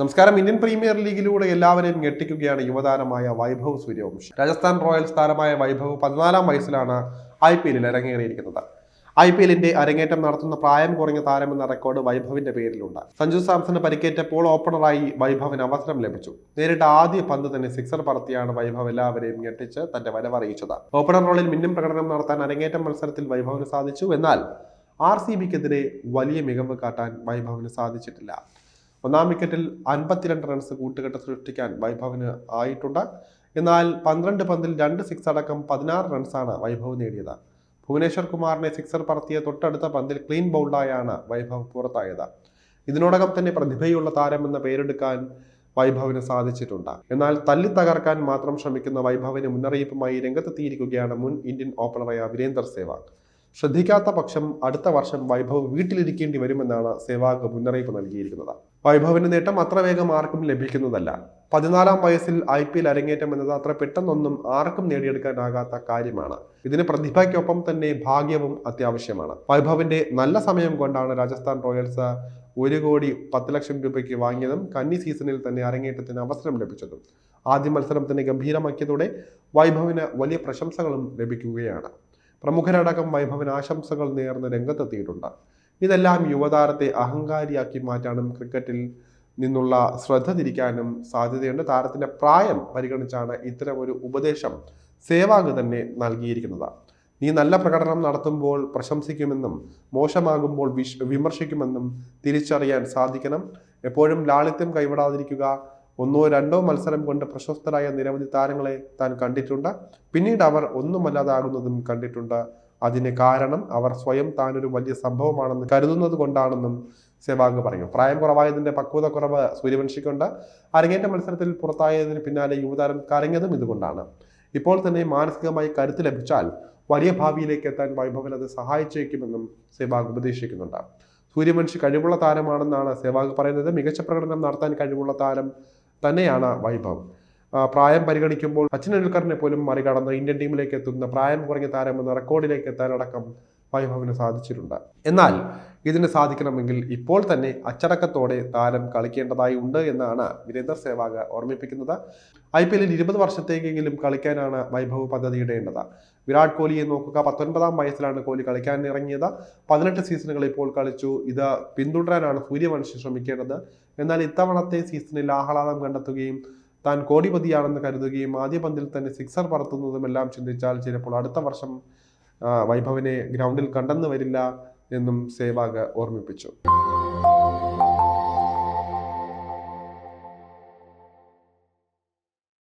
നമസ്കാരം. Indian premier ലീഗിലൂടെ എല്ലാവരെയും ഞെട്ടിക്കുകയാണ് യുവതാരമായ വൈഭവ് സൂര്യവംശി. രാജസ്ഥാൻ റോയൽസ് താരമായ വൈഭവ് പതിനാലാം വയസ്സിലാണ് ഐ പി എല്ലിൽ അരങ്ങേറിയിരിക്കുന്നത്. ഐ പി എല്ലിന്റെ അരങ്ങേറ്റം നടത്തുന്ന പ്രായം കുറഞ്ഞ താരമെന്ന റെക്കോർഡ് വൈഭവിന്റെ പേരിലുണ്ട്. സഞ്ജു സാംസന് പരിക്കേറ്റപ്പോൾ ഓപ്പണറായി വൈഭവിന് അവസരം ലഭിച്ചു. നേരിട്ട് ആദ്യ പന്ത് തന്നെ സിക്സർ പറത്തിയാണ് വൈഭവ് എല്ലാവരെയും ഞെട്ടിച്ച് തന്റെ വരവറിയിച്ചത് ഓപ്പണർ റോളിൽ മിന്നും പ്രകടനം നടത്താൻ അരങ്ങേറ്റം മത്സരത്തിൽ വൈഭവിന് സാധിച്ചു. എന്നാൽ ആർ സി ബിക്കെതിരെ വലിയ മികവ് കാട്ടാൻ വൈഭവിന് സാധിച്ചിട്ടില്ല. ഒന്നാം വിക്കറ്റിൽ അൻപത്തിരണ്ട് റൺസ് കൂട്ടുകെട്ട് സൃഷ്ടിക്കാൻ വൈഭവിന് ആയിട്ടുണ്ട്. എന്നാൽ പന്ത്രണ്ട് പന്തിൽ രണ്ട് സിക്സ് അടക്കം പതിനാറ് റൺസാണ് വൈഭവ് നേടിയത്. ഭുവനേശ്വർ കുമാറിനെ സിക്സർ പറത്തിയ തൊട്ടടുത്ത പന്തിൽ ക്ലീൻ ബൗൾഡായാണ് വൈഭവ് പുറത്തായത്. ഇതിനോടകം തന്നെ പ്രതിഭയുള്ള താരം എന്ന പേരെടുക്കാൻ വൈഭവിന് സാധിച്ചിട്ടുണ്ട്. എന്നാൽ തല്ലി തകർക്കാൻ മാത്രം ശ്രമിക്കുന്ന വൈഭവിന് മുന്നറിയിപ്പുമായി രംഗത്തെത്തിയിരിക്കുകയാണ് മുൻ ഇന്ത്യൻ ഓപ്പണറായ വീരേന്ദർ സേവാഗ്. ശ്രദ്ധിക്കാത്ത പക്ഷം അടുത്ത വർഷം വൈഭവ് വീട്ടിലിരിക്കേണ്ടി വരുമെന്നാണ് സേവാഗ് മുന്നറിയിപ്പ് നൽകിയിരിക്കുന്നത്. വൈഭവിന്റെ നേട്ടം അത്ര വേഗം ആർക്കും ലഭിക്കുന്നതല്ല. പതിനാലാം വയസ്സിൽ ഐ പി എൽ അരങ്ങേറ്റം എന്നത് അത്ര പെട്ടെന്നൊന്നും ആർക്കും നേടിയെടുക്കാനാകാത്ത കാര്യമാണ്. ഇതിന് പ്രതിഭയ്ക്കൊപ്പം തന്നെ ഭാഗ്യവും അത്യാവശ്യമാണ്. വൈഭവിന്റെ നല്ല സമയം കൊണ്ടാണ് രാജസ്ഥാൻ റോയൽസ് ഒരു കോടി പത്ത് ലക്ഷം രൂപയ്ക്ക് വാങ്ങിയതും കന്നി സീസണിൽ തന്നെ അരങ്ങേറ്റത്തിന് അവസരം ലഭിച്ചതും. ആദ്യ മത്സരം തന്നെ ഗംഭീരമാക്കിയതോടെ വൈഭവിന് വലിയ പ്രശംസകളും ലഭിക്കുകയാണ്. പ്രമുഖരടക്കം വൈഭവിന് ആശംസകൾ നേർന്ന് രംഗത്തെത്തിയിട്ടുണ്ട്. ഇതെല്ലാം യുവതാരത്തെ അഹങ്കാരിയാക്കി മാറ്റാനും ക്രിക്കറ്റിൽ നിന്നുള്ള ശ്രദ്ധ തിരിക്കാനും സാധ്യതയുണ്ട്. താരത്തിന്റെ പ്രായം പരിഗണിച്ചാണ് ഇത്തരം ഒരു ഉപദേശം സേവാഗ് തന്നെ നൽകിയിരിക്കുന്നത്. നീ നല്ല പ്രകടനം നടത്തുമ്പോൾ പ്രശംസിക്കുമെന്നും മോശമാകുമ്പോൾ വിശ് വിമർശിക്കുമെന്നും തിരിച്ചറിയാൻ സാധിക്കണം. എപ്പോഴും ലാളിത്യം കൈവിടാതിരിക്കുക ഒന്നോ രണ്ടോ മത്സരം കൊണ്ട് പ്രശസ്തരായ നിരവധി താരങ്ങളെ താൻ കണ്ടിട്ടുണ്ട്. പിന്നീട് അവർ ഒന്നുമല്ലാതാകുന്നതും കണ്ടിട്ടുണ്ട്. അതിന് കാരണം അവർ സ്വയം താനൊരു വലിയ സംഭവമാണെന്ന് കരുതുന്നത് കൊണ്ടാണെന്നും സെവാഗ് പറഞ്ഞു. പ്രായം കുറവായതിന്റെ പക്വത കുറവ് സൂര്യവംശിക്കുണ്ട്. അരങ്ങേറ്റ മത്സരത്തിൽ പുറത്തായതിന് പിന്നാലെ യുവതാരം കരഞ്ഞതും ഇതുകൊണ്ടാണ്. ഇപ്പോൾ തന്നെ മാനസികമായി കരുത്ത് ലഭിച്ചാൽ വലിയ ഭാവിയിലേക്ക് എത്താൻ വൈഭവൻ അത് സഹായിച്ചേക്കുമെന്നും സെവാഗ് ഉപദേശിക്കുന്നുണ്ട്. സൂര്യവംശി കഴിവുള്ള താരമാണെന്നാണ് സെവാഗ് പറയുന്നത്. മികച്ച പ്രകടനം നടത്താൻ കഴിവുള്ള താരം തന്നെയാണ് വൈഭവ്. പ്രായം പരിഗണിക്കുമ്പോൾ സച്ചിൻ ടെണ്ടുൽക്കറിനെ പോലും മറികടന്ന് ഇന്ത്യൻ ടീമിലേക്ക് എത്തുന്ന പ്രായം കുറഞ്ഞ താരം എന്ന റെക്കോർഡിലേക്ക് എത്താനടക്കം വൈഭവിന് സാധിച്ചിട്ടുണ്ട്. എന്നാൽ ഇതിന് സാധിക്കണമെങ്കിൽ ഇപ്പോൾ തന്നെ അച്ചടക്കത്തോടെ താരം കളിക്കേണ്ടതായി ഉണ്ട് എന്നാണ് വീരേന്ദർ സേവാഗ് ഓർമ്മിപ്പിക്കുന്നത്. ഐ പി എല്ലിൽ ഇരുപത് വർഷത്തേക്കെങ്കിലും കളിക്കാനാണ് വൈഭവ് പദ്ധതിയിടേണ്ടത് വിരാട് കോഹ്ലിയെ നോക്കുക പത്തൊൻപതാം വയസ്സിലാണ് കോഹ്ലി കളിക്കാൻ ഇറങ്ങിയത്. പതിനെട്ട് സീസണുകൾ ഇപ്പോൾ കളിച്ചു. ഇത് പിന്തുടരാനാണ് സൂര്യവംശി ശ്രമിക്കേണ്ടത്. എന്നാൽ ഇത്തവണത്തെ സീസണിൽ ആഹ്ലാദം കണ്ടെത്തുകയും താൻ കോടിപതിയാണെന്ന് കരുതുകയും ആദ്യ പന്തിൽ തന്നെ സിക്സർ പറത്തുന്നതുമെല്ലാം ചിന്തിച്ചാൽ ചിലപ്പോൾ അടുത്ത വർഷം വൈഭവനെ ഗ്രൗണ്ടിൽ കണ്ടെന്ന് വരില്ല എന്നും സേവാഗ് ഓർമ്മിപ്പിച്ചു.